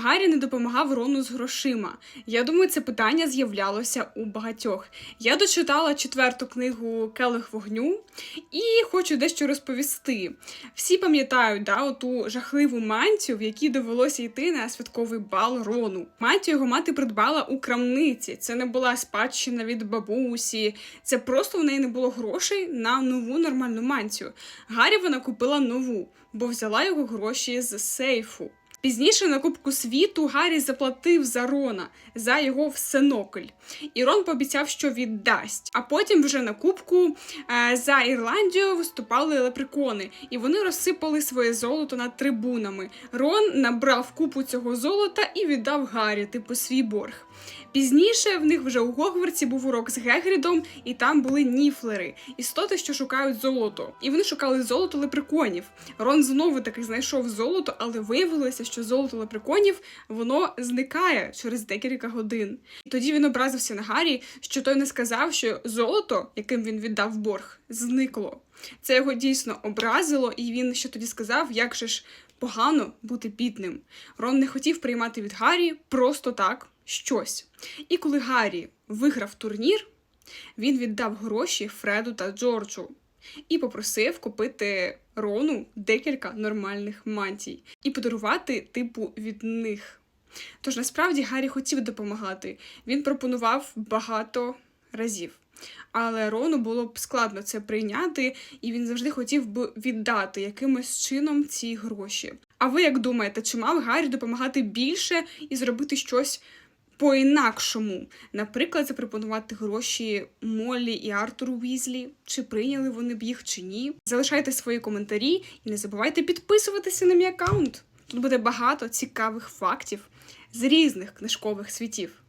Гаррі не допомагав Рону з грошима? Я думаю, це питання з'являлося у багатьох. Я дочитала четверту книгу Келих вогню і хочу дещо розповісти. Всі пам'ятають да, оту жахливу мантію, в якій довелося йти на святковий бал Рону. Мантію його мати придбала у крамниці. Це не була спадщина від бабусі. Це просто в неї не було грошей на нову нормальну мантію. Гаррі вона купила нову, бо взяла його гроші з сейфу. Пізніше на Кубку світу Гаррі заплатив за Рона за його всенокль. І Рон пообіцяв, що віддасть. А потім вже на Кубку е, за Ірландію виступали лепрекони, і вони розсипали своє золото над трибунами. Рон набрав купу цього золота і віддав Гаррі, типу свій борг. Пізніше в них вже у Гогвартсі був урок з Гегрідом, і там були ніфлери, істоти, що шукають золото. І вони шукали золото лепреконів. Рон знову таки знайшов золото, але виявилося, що золото лепреконів воно зникає через декілька годин. І тоді він образився на Гаррі, що той не сказав, що золото, яким він віддав борг, зникло. Це його дійсно образило, і він ще тоді сказав, як же ж погано бути бідним. Рон не хотів приймати від Гаррі просто так щось. І коли Гаррі виграв турнір, він віддав гроші Фреду та Джорджу і попросив купити Рону декілька нормальних мантій і подарувати типу від них. Тож насправді Гаррі хотів допомагати. Він пропонував багато разів. Але Рону було б складно це прийняти, і він завжди хотів би віддати якимось чином ці гроші. А ви як думаєте, чи мав Гаррі допомагати більше і зробити щось по-інакшому? Наприклад, запропонувати гроші Моллі і Артуру Візлі, чи прийняли вони б їх чи ні? Залишайте свої коментарі і не забувайте підписуватися на мій аккаунт. Тут буде багато цікавих фактів з різних книжкових світів.